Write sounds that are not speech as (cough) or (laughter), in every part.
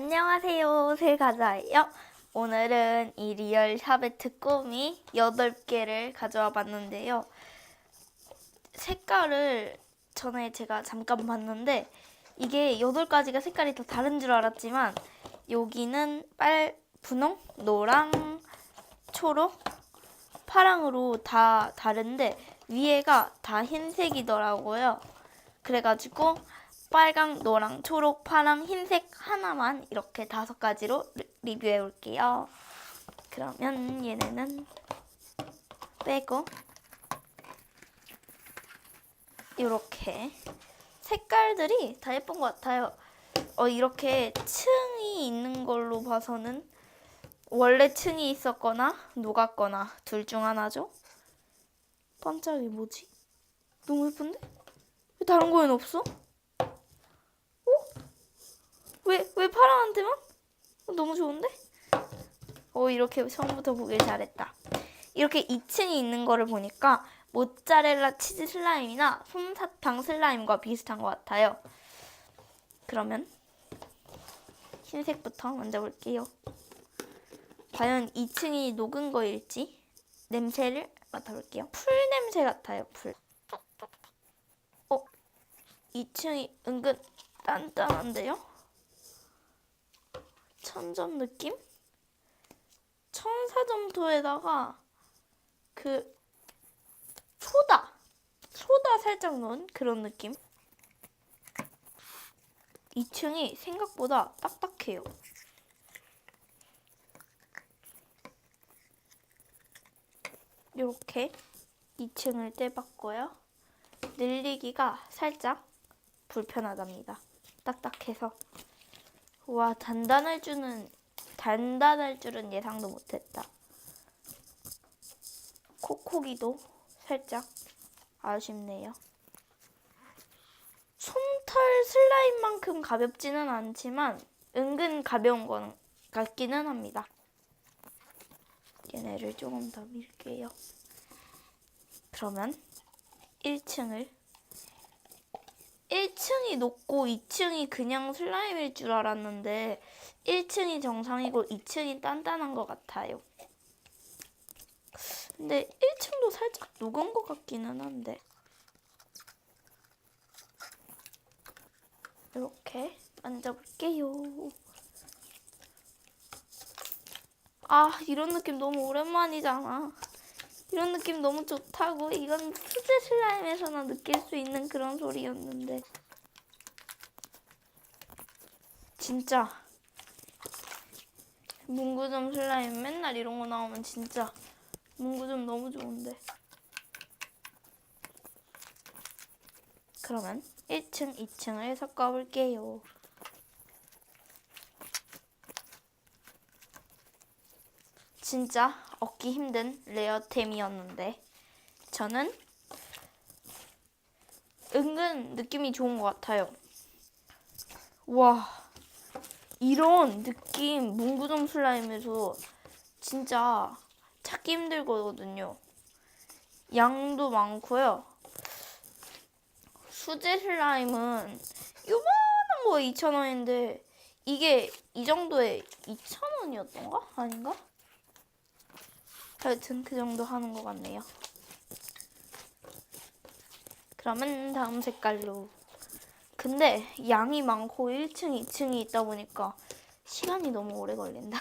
안녕하세요. 새가자예요. 오늘은 이 리얼 샤베트 꼬미 8개를 가져와 봤는데요. 색깔을 전에 제가 잠깐 봤는데 이게 8가지가 색깔이 다 다른 줄 알았지만 여기는 빨, 분홍, 노랑, 초록, 파랑으로 다 다른데 위에가 다 흰색이더라고요. 그래가지고 빨강, 노랑, 초록, 파랑, 흰색 하나만 이렇게 다섯 가지로 리- 리뷰해 볼게요. 그러면 얘네는 빼고 이렇게 색깔들이 다 예쁜 것 같아요. 어, 이렇게 층이 있는 걸로 봐서는 원래 층이 있었거나 녹았거나 둘 중 하나죠. 반짝이 뭐지? 너무 예쁜데? 왜 다른 거엔 없어? 왜, 왜 파랑한테만? 어, 너무 좋은데? 어, 이렇게 처음부터 보길 잘했다. 이렇게 2층이 있는 거를 보니까 모짜렐라 치즈 슬라임이나 솜사탕 슬라임과 비슷한 것 같아요. 그러면 흰색부터 먼저 볼게요. 과연 2층이 녹은 거일지 냄새를 맡아볼게요. 풀 냄새 같아요, 풀. 어? 2층이 은근 단단한데요? 천점 느낌? 천사점토에다가 그 소다 소다 살짝 넣은 그런 느낌? 2층이 생각보다 딱딱해요. 이렇게 2층을 떼봤고요. 늘리기가 살짝 불편하답니다. 딱딱해서 와 단단할 줄은 단단할 줄은 예상도 못했다. 콕콕이도 살짝 아쉽네요. 솜털 슬라임만큼 가볍지는 않지만 은근 가벼운 건 같기는 합니다. 얘네를 조금 더 밀게요. 그러면 1층을 1층이 높고 2층이 그냥 슬라임일 줄 알았는데 1층이 정상이고 2층이 단단한 것 같아요. 근데 1층도 살짝 녹은 것 같기는 한데 이렇게 만져볼게요. 아 이런 느낌 너무 오랜만이잖아. 이런 느낌 너무 좋다고? 이건 수제 슬라임에서나 느낄 수 있는 그런 소리였는데. 진짜. 문구점 슬라임 맨날 이런 거 나오면 진짜 문구점 너무 좋은데. 그러면 1층, 2층을 섞어볼게요. 진짜 얻기 힘든 레어템이었는데 저는 은근 느낌이 좋은 것 같아요. 와 이런 느낌 문구점 슬라임에서 진짜 찾기 힘들거든요. 양도 많고요. 수제 슬라임은 요만한 거 2,000원인데 이게 이 정도에 2,000원이었던가? 아닌가? 하여튼 그 정도 하는 것 같네요. 그러면 다음 색깔로. 근데 양이 많고 1층, 2층이 있다 보니까 시간이 너무 오래 걸린다.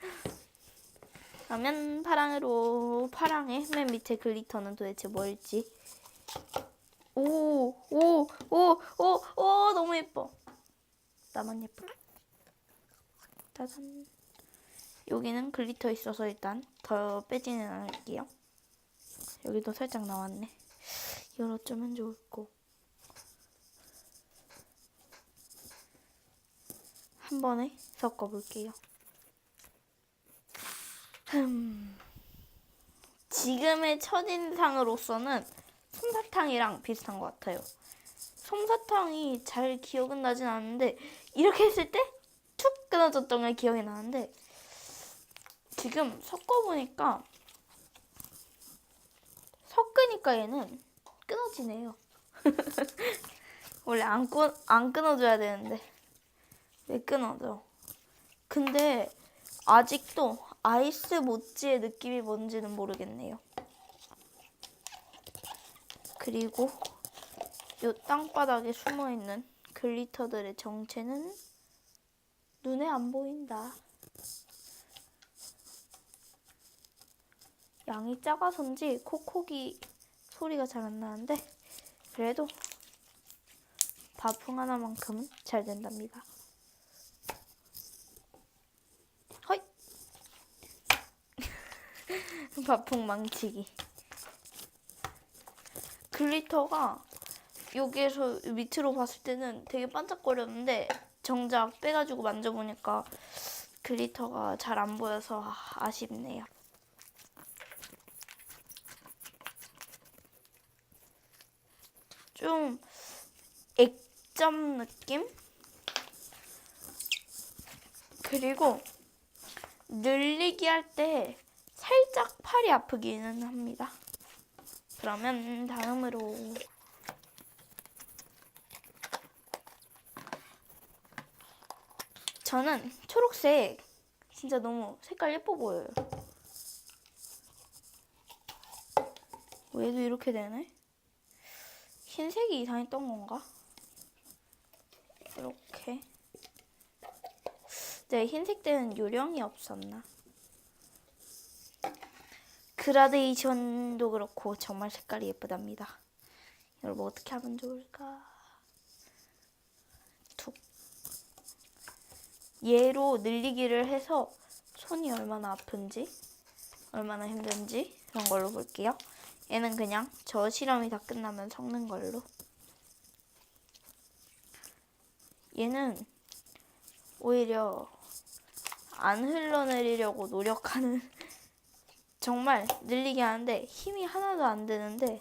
(laughs) 그러면 파랑으로 파랑의 맨 밑에 글리터는 도대체 뭘지? 오, 오, 오, 오, 오, 너무 예뻐. 나만 예뻐. 짜잔. 여기는 글리터 있어서 일단 더 빼지는 않을게요. 여기도 살짝 나왔네. 이걸 어쩌면 좋을꼬. 한 번에 섞어볼게요. 흠. 지금의 첫인상으로서는 솜사탕이랑 비슷한 것 같아요. 솜사탕이 잘 기억은 나진 않는데 이렇게 했을 때 툭 끊어졌던 게 기억이 나는데 지금 섞어보니까 섞으니까 얘는 끊어지네요. (laughs) 원래 안, 끊, 안 끊어줘야 되는데 매끈하죠. 근데 아직도 아이스 모찌의 느낌이 뭔지는 모르겠네요. 그리고 요 땅바닥에 숨어 있는 글리터들의 정체는 눈에 안 보인다. 양이 작아서인지 콕콕이 소리가 잘 안 나는데 그래도 바풍 하나만큼은 잘 된답니다. 허이! (laughs) 바풍 망치기. 글리터가 여기에서 밑으로 봤을 때는 되게 반짝거렸는데 정작 빼가지고 만져보니까 글리터가 잘 안 보여서 아- 아쉽네요. 좀 액점 느낌? 그리고 늘리기 할 때 살짝 팔이 아프기는 합니다. 그러면 다음으로 저는 초록색 진짜 너무 색깔 예뻐 보여요. 얘도 이렇게 되네? 흰색이 이상했던 건가? 이렇게. 네, 흰색 때는 요령이 없었나? 그라데이션도 그렇고 정말 색깔이 예쁘답니다. 여러분 어떻게 하면 좋을까? 툭. 얘로 늘리기를 해서 손이 얼마나 아픈지, 얼마나 힘든지 그런 걸로 볼게요. 얘는 그냥 저 실험이 다 끝나면 섞는 걸로. 얘는 오히려 안 흘러내리려고 노력하는 (laughs) 정말 늘리게 하는데 힘이 하나도 안 드는데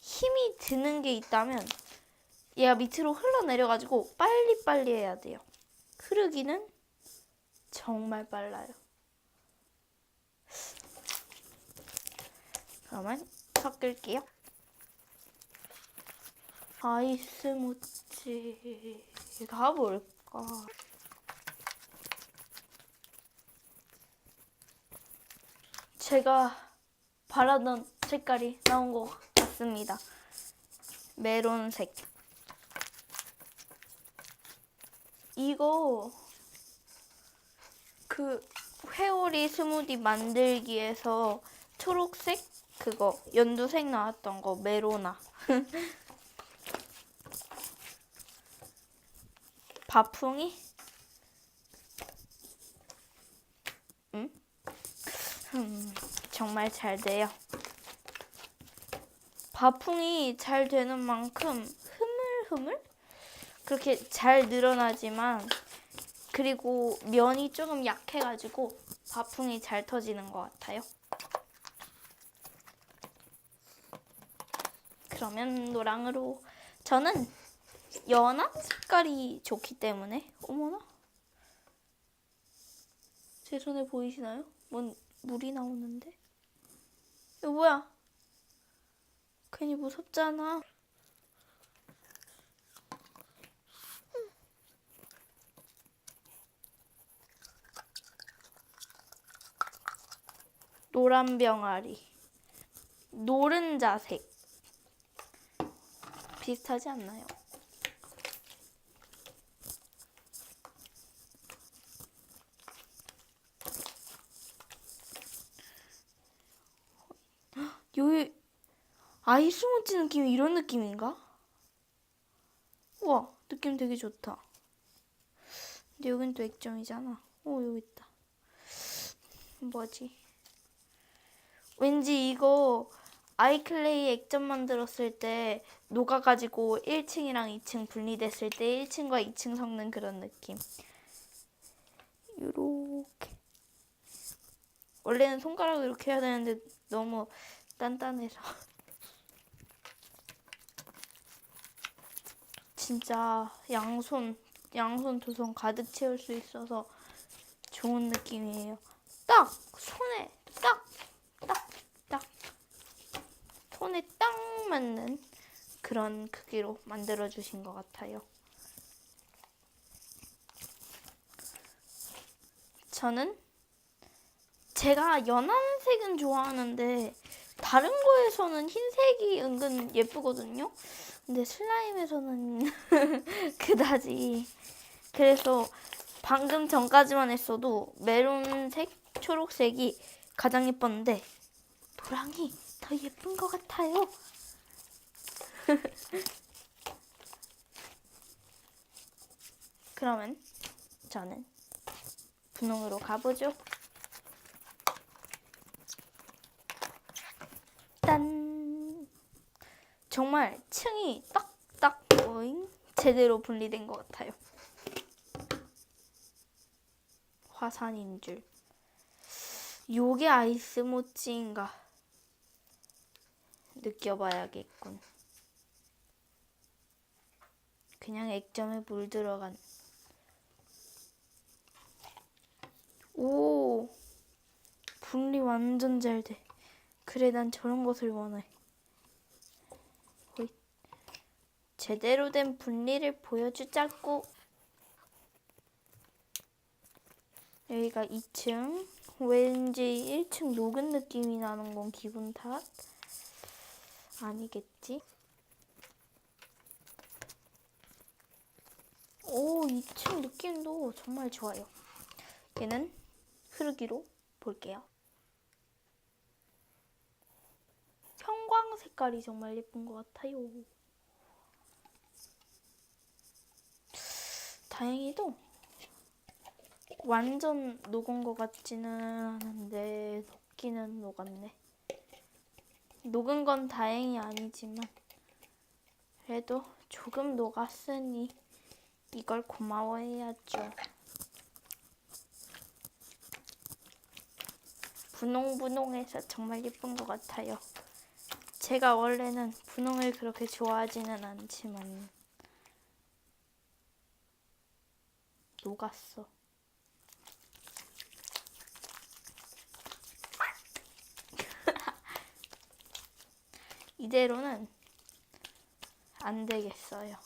힘이 드는 게 있다면 얘가 밑으로 흘러내려가지고 빨리빨리 해야 돼요. 흐르기는 정말 빨라요. 그러면 섞을게요. 아이스 모찌 가 뭘까? 제가 바라던 색깔이 나온 것 같습니다. 메론색. 이거 그 회오리 스무디 만들기에서 초록색 그거 연두색 나왔던 거 메로나. (laughs) 바풍이 응? 음, 정말 잘 돼요. 바풍이 잘 되는 만큼 흐물흐물 그렇게 잘 늘어나지만 그리고 면이 조금 약해가지고 바풍이 잘 터지는 것 같아요. 그러면 노랑으로 저는 연한 색깔이 좋기 때문에 어머나 제 손에 보이시나요? 뭔 물이 나오는데 이거 뭐야? 괜히 무섭잖아. 노란 병아리 노른자색 비슷하지 않나요? 여기 아이스모찌 느낌이 이런 느낌인가? 우와 느낌 되게 좋다. 근데 여긴 또 액점이잖아. 오 여기 있다. 뭐지? 왠지 이거 아이클레이 액점 만들었을 때 녹아가지고 1층이랑 2층 분리됐을 때 1층과 2층 섞는 그런 느낌. 요렇게. 원래는 손가락으로 이렇게 해야 되는데 너무 단단해서. (laughs) 진짜 양손, 양손 두 손 가득 채울 수 있어서 좋은 느낌이에요. 딱! 손에 딱! 딱! 딱! 손에 딱 맞는 그런 크기로 만들어 주신 것 같아요. 저는 제가 연한 색은 좋아하는데 다른 거에서는 흰색이 은근 예쁘거든요. 근데 슬라임에서는 (laughs) 그다지. 그래서 방금 전까지만 했어도 메론색, 초록색이 가장 예뻤는데 노랑이 더 예쁜 것 같아요. (laughs) 그러면 저는 분홍으로 가보죠. 정말 층이 딱딱 오잉 제대로 분리된 것 같아요. 화산인 줄. 요게 아이스 모찌인가 느껴봐야겠군. 그냥 액점에 물 들어간. 오 분리 완전 잘 돼. 그래 난 저런 것을 원해. 제대로 된 분리를 보여주자고. 여기가 2층. 왠지 1층 녹은 느낌이 나는 건 기분 탓? 아니겠지? 오, 2층 느낌도 정말 좋아요. 얘는 흐르기로 볼게요. 형광 색깔이 정말 예쁜 것 같아요. 다행히도 완전 녹은 것 같지는 않은데 녹기는 녹았네. 녹은 건 다행히 아니지만 그래도 조금 녹았으니 이걸 고마워해야죠. 분홍분홍해서 정말 예쁜 것 같아요. 제가 원래는 분홍을 그렇게 좋아하지는 않지만 녹았어. (laughs) 이대로는 안 되겠어요.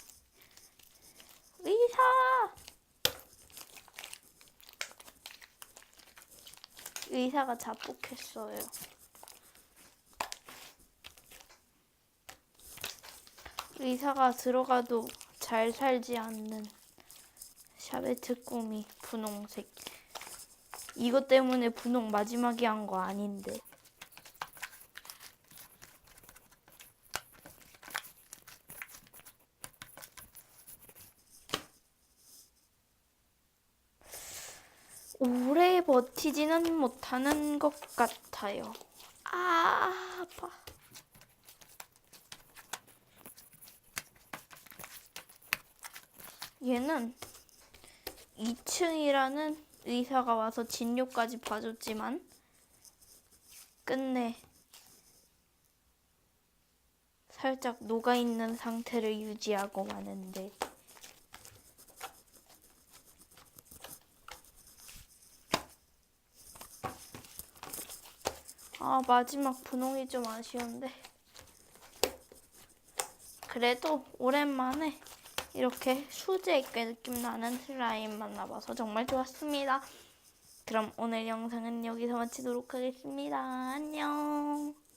의사! 의사가 자폭했어요. 의사가 들어가도 잘 살지 않는 샤베트 꿈이 분홍색. 이것 때문에 분홍 마지막에 한 거 아닌데. 오래 버티지는 못하는 것 같아요. 아, 아파. 얘는 2층이라는 의사가 와서 진료까지 봐줬지만 끝내 살짝 녹아있는 상태를 유지하고 마는데. 아 마지막 분홍이 좀 아쉬운데. 그래도 오랜만에 이렇게 수제 있게 느낌 나는 슬라임 만나봐서 정말 좋았습니다. 그럼 오늘 영상은 여기서 마치도록 하겠습니다. 안녕.